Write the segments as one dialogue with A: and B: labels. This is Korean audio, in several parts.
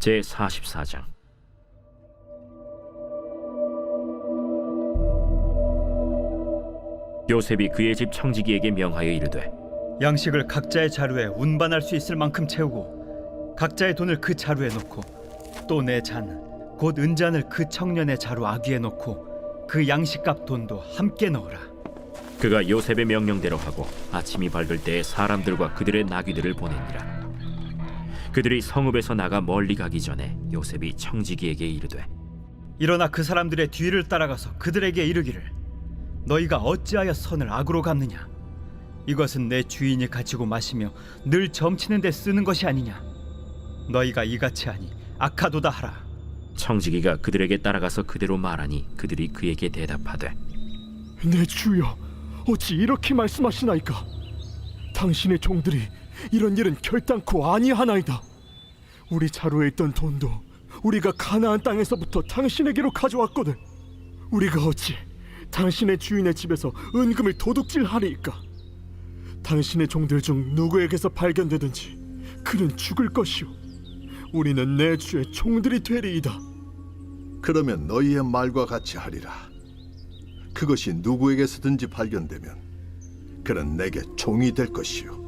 A: 제 44장. 요셉이 그의 집 청지기에게 명하여 이르되
B: 양식을 각자의 자루에 운반할 수 있을 만큼 채우고 각자의 돈을 그 자루에 놓고 또 내 잔 곧 은잔을 그 청년의 자루 아귀에 놓고 그 양식값 돈도 함께 넣어라.
A: 그가 요셉의 명령대로 하고 아침이 밝을 때에 사람들과 그들의 나귀들을 보내니라 그들이 성읍에서 나가 멀리 가기 전에 요셉이 청지기에게 이르되
B: 일어나 그 사람들의 뒤를 따라가서 그들에게 이르기를 너희가 어찌하여 선을 악으로 갚느냐? 이것은 내 주인이 가지고 마시며 늘 점치는 데 쓰는 것이 아니냐? 너희가 이같이 하니 악하도다 하라.
A: 청지기가 그들에게 따라가서 그대로 말하니 그들이 그에게 대답하되
C: 내 주여 어찌 이렇게 말씀하시나이까? 당신의 종들이 이런 일은 결단코 아니하나이다. 우리 자루에 있던 돈도 우리가 가나안 땅에서부터 당신에게로 가져왔거든. 우리가 어찌 당신의 주인의 집에서 은금을 도둑질하리이까? 당신의 종들 중 누구에게서 발견되든지 그는 죽을 것이오. 우리는 내 주의 종들이 되리이다.
D: 그러면 너희의 말과 같이 하리라. 그것이 누구에게서든지 발견되면 그는 내게 종이 될 것이요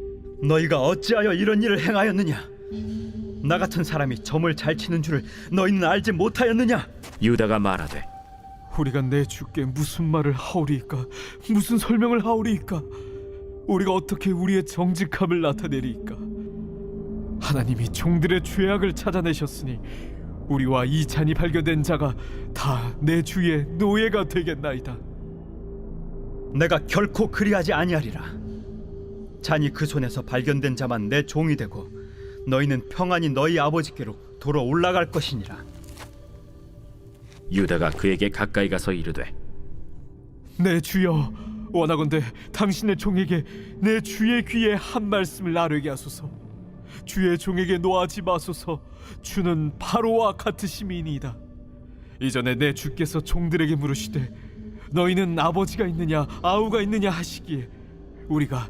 B: 너희가 어찌하여 이런 일을 행하였느냐? 나 같은 사람이 점을 잘 치는 줄을 너희는 알지 못하였느냐?
A: 유다가 말하되
C: 우리가 내 주께 무슨 말을 하오리이까? 무슨 설명을 하오리이까? 우리가 어떻게 우리의 정직함을 나타내리이까? 하나님이 종들의 죄악을 찾아내셨으니 우리와 이 잔이 발견된 자가 다 내 주의 노예가 되겠나이다.
B: 내가 결코 그리하지 아니하리라. 잔이 그 손에서 발견된 자만 내 종이 되고 너희는 평안히 너희 아버지께로 돌아 올라갈 것이니라.
A: 유다가 그에게 가까이 가서 이르되
C: 내 주여 원하건대 당신의 종에게 내 주의 귀에 한 말씀을 나르게 하소서. 주의 종에게 노하지 마소서. 주는 바로와 같으심이니이다. 이전에 내 주께서 종들에게 물으시되 너희는 아버지가 있느냐 아우가 있느냐 하시기에 우리가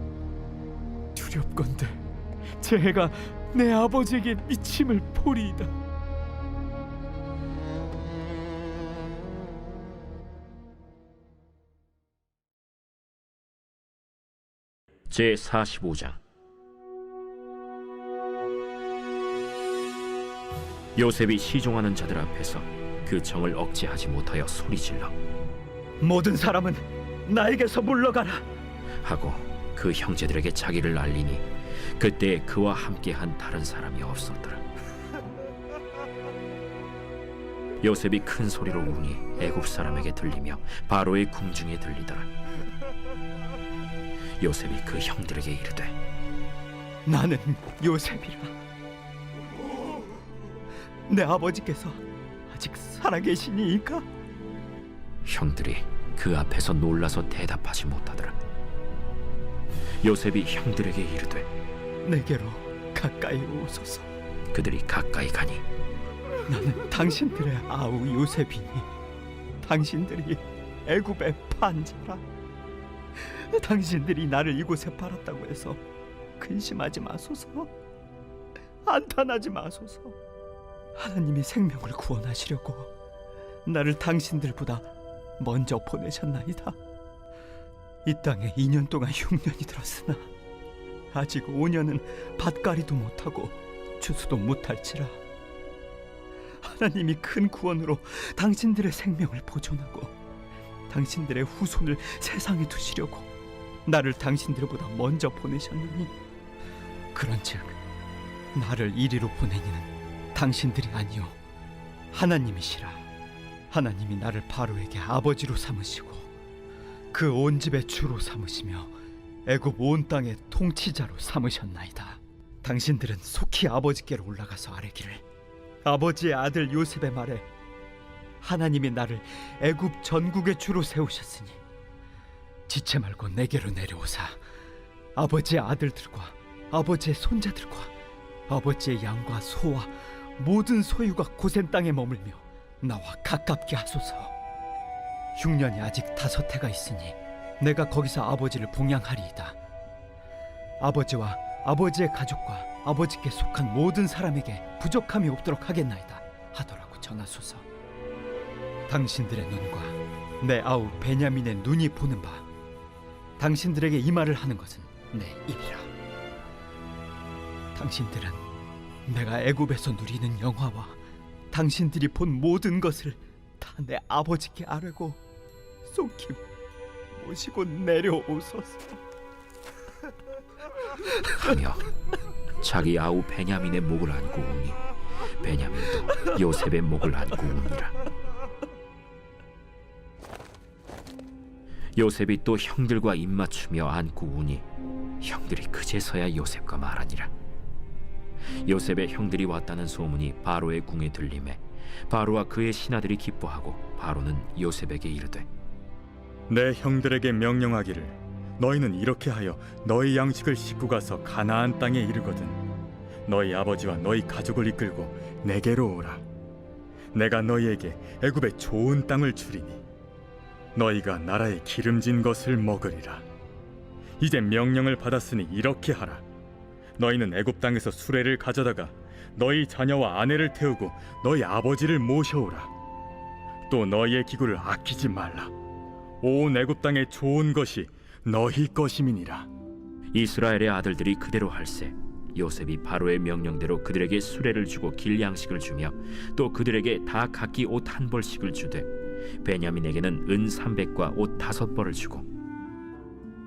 C: 두렵건대 제 해가 내 아버지에게 미침을 보리이다.
A: 제 45장 요셉이 시종하는 자들 앞에서 그 정을 억제하지 못하여 소리질러
B: 모든 사람은 나에게서 물러가라.
A: 하고 그 형제들에게 자기를 알리니 그때 그와 함께한 다른 사람이 없었더라. 요셉이 큰 소리로 우니 애굽 사람에게 들리며 바로의 궁중에 들리더라. 요셉이 그 형들에게 이르되
B: 나는 요셉이라. 내 아버지께서 아직 살아계시니이까?
A: 형들이 그 앞에서 놀라서 대답하지 못하더라. 요셉이 형들에게 이르되
B: 내게로 가까이 오소서.
A: 그들이 가까이 가니
B: 나는 당신들의 아우 요셉이니 당신들이 애굽의 판자라. 당신들이 나를 이곳에 팔았다고 해서 근심하지 마소서. 안탄하지 마소서. 하나님이 생명을 구원하시려고 나를 당신들보다 먼저 보내셨나이다. 이 땅에 2년 동안 흉년이 들었으나 아직 5년은 밭가리도 못하고 추수도 못할지라. 하나님이 큰 구원으로 당신들의 생명을 보존하고 당신들의 후손을 세상에 두시려고 나를 당신들보다 먼저 보내셨느니 그런즉 나를 이리로 보내니는 당신들이 아니요 하나님이시라 하나님이 나를 바로에게 아버지로 삼으시고 그 온 집의 주로 삼으시며 애굽 온 땅의 통치자로 삼으셨나이다. 당신들은 속히 아버지께로 올라가서 아뢰기를. 아버지의 아들 요셉의 말에 하나님이 나를 애굽 전국의 주로 세우셨으니 지체 말고 내게로 내려오사 아버지의 아들들과 아버지의 손자들과 아버지의 양과 소와 모든 소유가 고센 땅에 머물며 나와 가깝게 하소서 흉년이 아직 다섯 해가 있으니 내가 거기서 아버지를 봉양하리이다 아버지와 아버지의 가족과 아버지께 속한 모든 사람에게 부족함이 없도록 하겠나이다 하더라고 전하소서. 당신들의 눈과 내 아우 베냐민의 눈이 보는 바 당신들에게 이 말을 하는 것은 내 입이라. 당신들은 내가 애굽에서 누리는 영화와 당신들이 본 모든 것을 다 내 아버지께 아뢰고 속히 모시고 내려오소서.
A: 하며 자기 아우 베냐민의 목을 안고 우니 베냐민도 요셉의 목을 안고 우니라 요셉이 또 형들과 입맞추며 안고 우니 형들이 그제서야 요셉과 말하니라 요셉의 형들이 왔다는 소문이 바로의 궁에 들림에 바로와 그의 신하들이 기뻐하고 바로는 요셉에게 이르되
E: 내 형들에게 명령하기를 너희는 이렇게 하여 너희 양식을 싣고 가서 가나안 땅에 이르거든. 너희 아버지와 너희 가족을 이끌고 내게로 오라. 내가 너희에게 애굽의 좋은 땅을 주리니 너희가 나라의 기름진 것을 먹으리라. 이제 명령을 받았으니 이렇게 하라. 너희는 애굽 땅에서 수레를 가져다가 너희 자녀와 아내를 태우고 너희 아버지를 모셔오라. 또 너희의 기구를 아끼지 말라. 온 애굽 땅의 좋은 것이 너희 것임이니라.
A: 이스라엘의 아들들이 그대로 할세. 요셉이 바로의 명령대로 그들에게 수레를 주고 길 양식을 주며 또 그들에게 다 각기 옷 한 벌씩을 주되 베냐민에게는 은 삼백과 옷 다섯 벌을 주고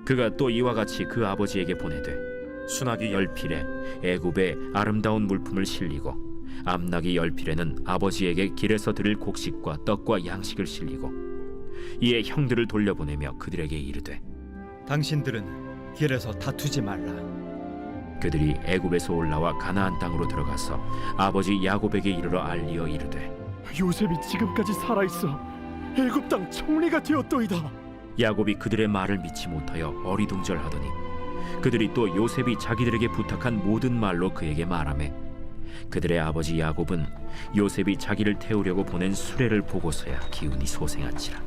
A: 그가 또 이와 같이 그 아버지에게 보내되 순하기 열 필에 애굽의 아름다운 물품을 실리고 암나기 열 필에는 아버지에게 길에서 드릴 곡식과 떡과 양식을 실리고 이에 형들을 돌려보내며 그들에게 이르되
B: 당신들은 길에서 다투지 말라.
A: 그들이 애굽에서 올라와 가나안 땅으로 들어가서 아버지 야곱에게 이르러 알리어 이르되
C: 요셉이 지금까지 살아 있어 애굽 땅 총리가 되었도이다.
A: 야곱이 그들의 말을 믿지 못하여 어리둥절하더니 그들이 또 요셉이 자기들에게 부탁한 모든 말로 그에게 말하매 그들의 아버지 야곱은 요셉이 자기를 태우려고 보낸 수레를 보고서야 기운이 소생한지라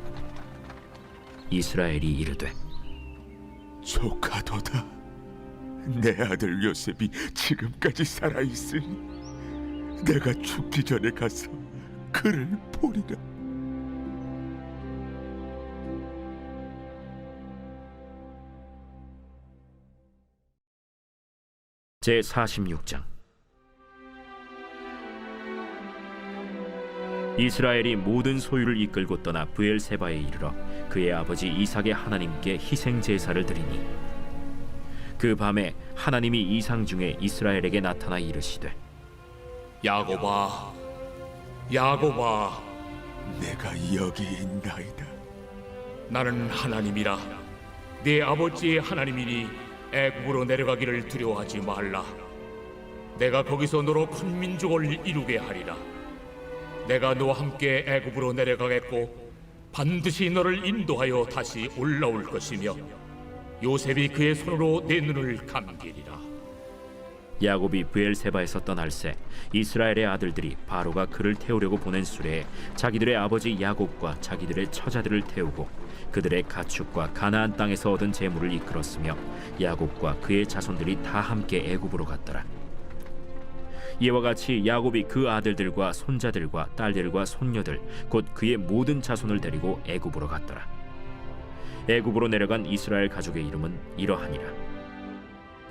A: 이스라엘이 이르되
F: 조카도다. 내 아들 요셉이 지금까지 살아 있으니 내가 죽기 전에 가서 그를 보리라.
A: 제 46장 이스라엘이 모든 소유를 이끌고 떠나 브엘세바에 이르러 그의 아버지 이삭의 하나님께 희생 제사를 드리니 그 밤에 하나님이 이상 중에 이스라엘에게 나타나 이르시되
G: 야곱아, 야곱아,
F: 내가 여기 있나이다.
G: 나는 하나님이라. 네 아버지의 하나님이니 애굽으로 내려가기를 두려워하지 말라. 내가 거기서 너로 큰 민족을 이루게 하리라. 내가 너와 함께 애굽으로 내려가겠고 반드시 너를 인도하여 다시 올라올 것이며 요셉이 그의 손으로 내 눈을 감기리라.
A: 야곱이 브엘세바에서 떠날 새 이스라엘의 아들들이 바로가 그를 태우려고 보낸 수레에 자기들의 아버지 야곱과 자기들의 처자들을 태우고 그들의 가축과 가나안 땅에서 얻은 재물을 이끌었으며 야곱과 그의 자손들이 다 함께 애굽으로 갔더라. 이와 같이 야곱이 그 아들들과 손자들과 딸들과 손녀들 곧 그의 모든 자손을 데리고 애굽으로 갔더라. 애굽으로 내려간 이스라엘 가족의 이름은 이러하니라.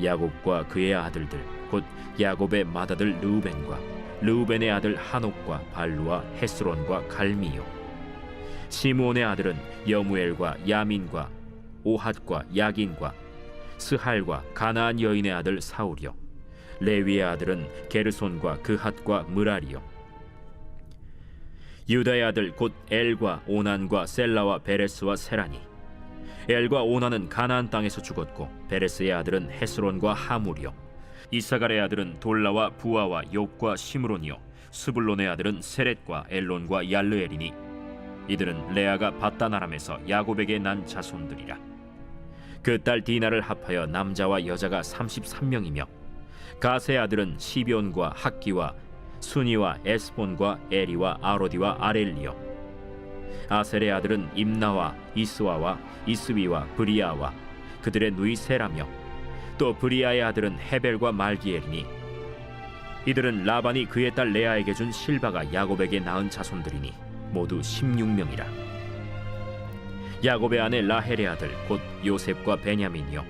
A: 야곱과 그의 아들들 곧 야곱의 맏아들 르우벤과 르우벤의 아들 한옥과 발루와 헤스론과 갈미요 시므온의 아들은 여무엘과 야민과 오핫과 야긴과 스할과 가나안 여인의 아들 사울이요. 레위의 아들은 게르손과 그핫과 무라리요. 유다의 아들 곧 엘과 오난과 셀라와 베레스와 세라니. 엘과 오나는 가나안 땅에서 죽었고 베레스의 아들은 헤스론과 하물이요. 이사갈의 아들은 돌라와 부아와 욥과 시므론이요. 스불론의 아들은 세렛과 엘론과 얄르엘이니 이들은 레아가 바다나람에서 야곱에게 난 자손들이라. 그 딸 디나를 합하여 남자와 여자가 33명이며 가세의 아들은 시비온과 학기와 순이와 에스본과 에리와 아로디와 아렐리요. 아셀의 아들은 임나와 이스와와 이스위와 브리아와 그들의 누이 세라며 또 브리아의 아들은 헤벨과 말기엘이니 이들은 라반이 그의 딸 레아에게 준 실바가 야곱에게 낳은 자손들이니 모두 16명이라. 야곱의 아내 라헬의 아들 곧 요셉과 베냐민이요.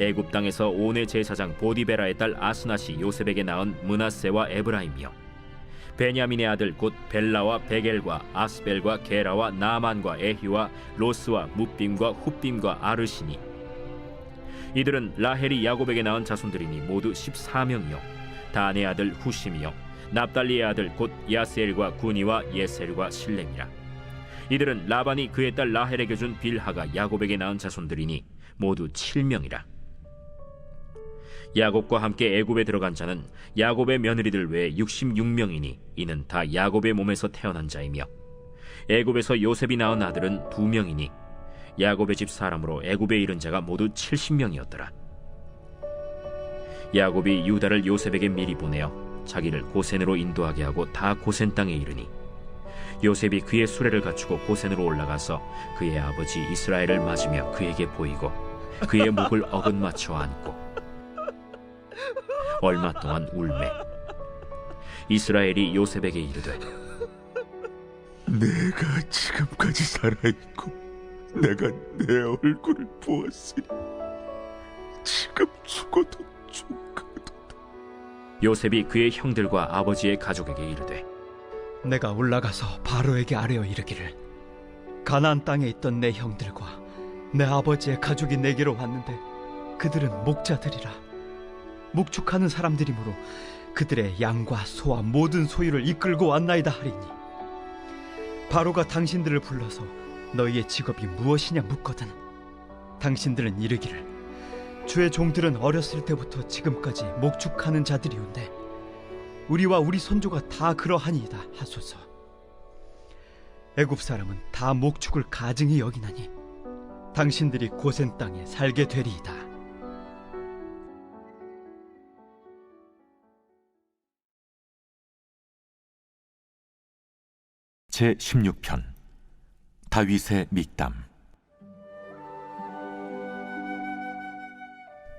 A: 애굽 땅에서 온의 제사장 보디베라의 딸 아스낫이 요셉에게 낳은 문하세와 에브라임이요. 베냐민의 아들 곧 벨라와 베겔과 아스벨과 게라와 나만과 에히와 로스와 무빔과 훗빔과 아르시니. 이들은 라헬이 야곱에게 낳은 자손들이니 모두 14명이요. 단의 아들 후심이요 납달리의 아들 곧 야스엘과 구니와 예셀과 실렘이라. 이들은 라반이 그의 딸 라헬에게 준 빌하가 야곱에게 낳은 자손들이니 모두 7명이라. 야곱과 함께 애굽에 들어간 자는 야곱의 며느리들 외에 66명이니 이는 다 야곱의 몸에서 태어난 자이며 애굽에서 요셉이 낳은 아들은 두 명이니 야곱의 집 사람으로 애굽에 이른 자가 모두 70명이었더라. 야곱이 유다를 요셉에게 미리 보내어 자기를 고센으로 인도하게 하고 다 고센 땅에 이르니 요셉이 그의 수레를 갖추고 고센으로 올라가서 그의 아버지 이스라엘을 맞으며 그에게 보이고 그의 목을 어긋 맞춰 안고 얼마 동안 울매. 이스라엘이 요셉에게 이르되
F: 내가 지금까지 살아 있고 내가 내 얼굴을 보았으니 지금 죽어도 조카도
A: 요셉이 그의 형들과 아버지의 가족에게 이르되
B: 내가 올라가서 바로에게 아뢰어 이르기를. 가나안 땅에 있던 내 형들과 내 아버지의 가족이 내게로 왔는데 그들은 목자들이라. 목축하는 사람들이므로 그들의 양과 소와 모든 소유를 이끌고 왔나이다 하리니. 바로가 당신들을 불러서 너희의 직업이 무엇이냐 묻거든. 당신들은 이르기를 주의 종들은 어렸을 때부터 지금까지 목축하는 자들이온데 우리와 우리 선조가 다 그러하니이다 하소서. 애굽 사람은 다 목축을 가증히 여기나니 당신들이 고센 땅에 살게 되리이다.
A: 제 16편 다윗의密담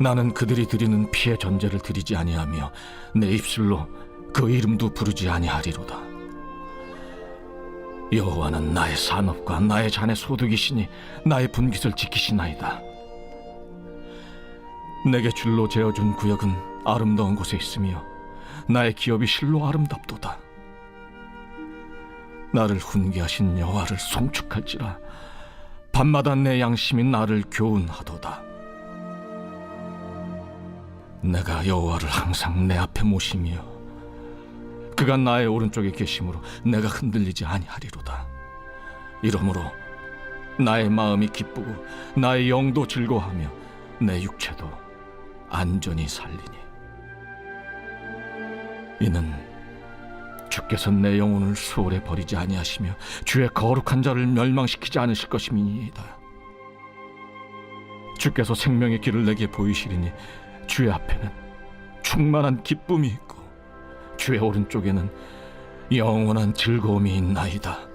H: 나는 그들이 드리는 피의 전제를 드리지 아니하며 내 입술로 그 이름도 부르지 아니하리로다. 여호와는 나의 산업과 나의 잔의 소득이시니 나의 분깃을 지키시나이다. 내게 줄로 재어준 구역은 아름다운 곳에 있으며 나의 기업이 실로 아름답도다. 나를 훈계하신 여호와를 송축할지라 밤마다 내 양심이 나를 교훈하도다. 내가 여호와를 항상 내 앞에 모시며 그가 나의 오른쪽에 계심으로 내가 흔들리지 아니하리로다. 이러므로 나의 마음이 기쁘고 나의 영도 즐거워하며 내 육체도 안전히 살리니 이는 주께서 내 영혼을 수월에 버리지 아니하시며 주의 거룩한 자를 멸망시키지 않으실 것임이니이다. 주께서 생명의 길을 내게 보이시리니 주의 앞에는 충만한 기쁨이 있고 주의 오른쪽에는 영원한 즐거움이 있나이다.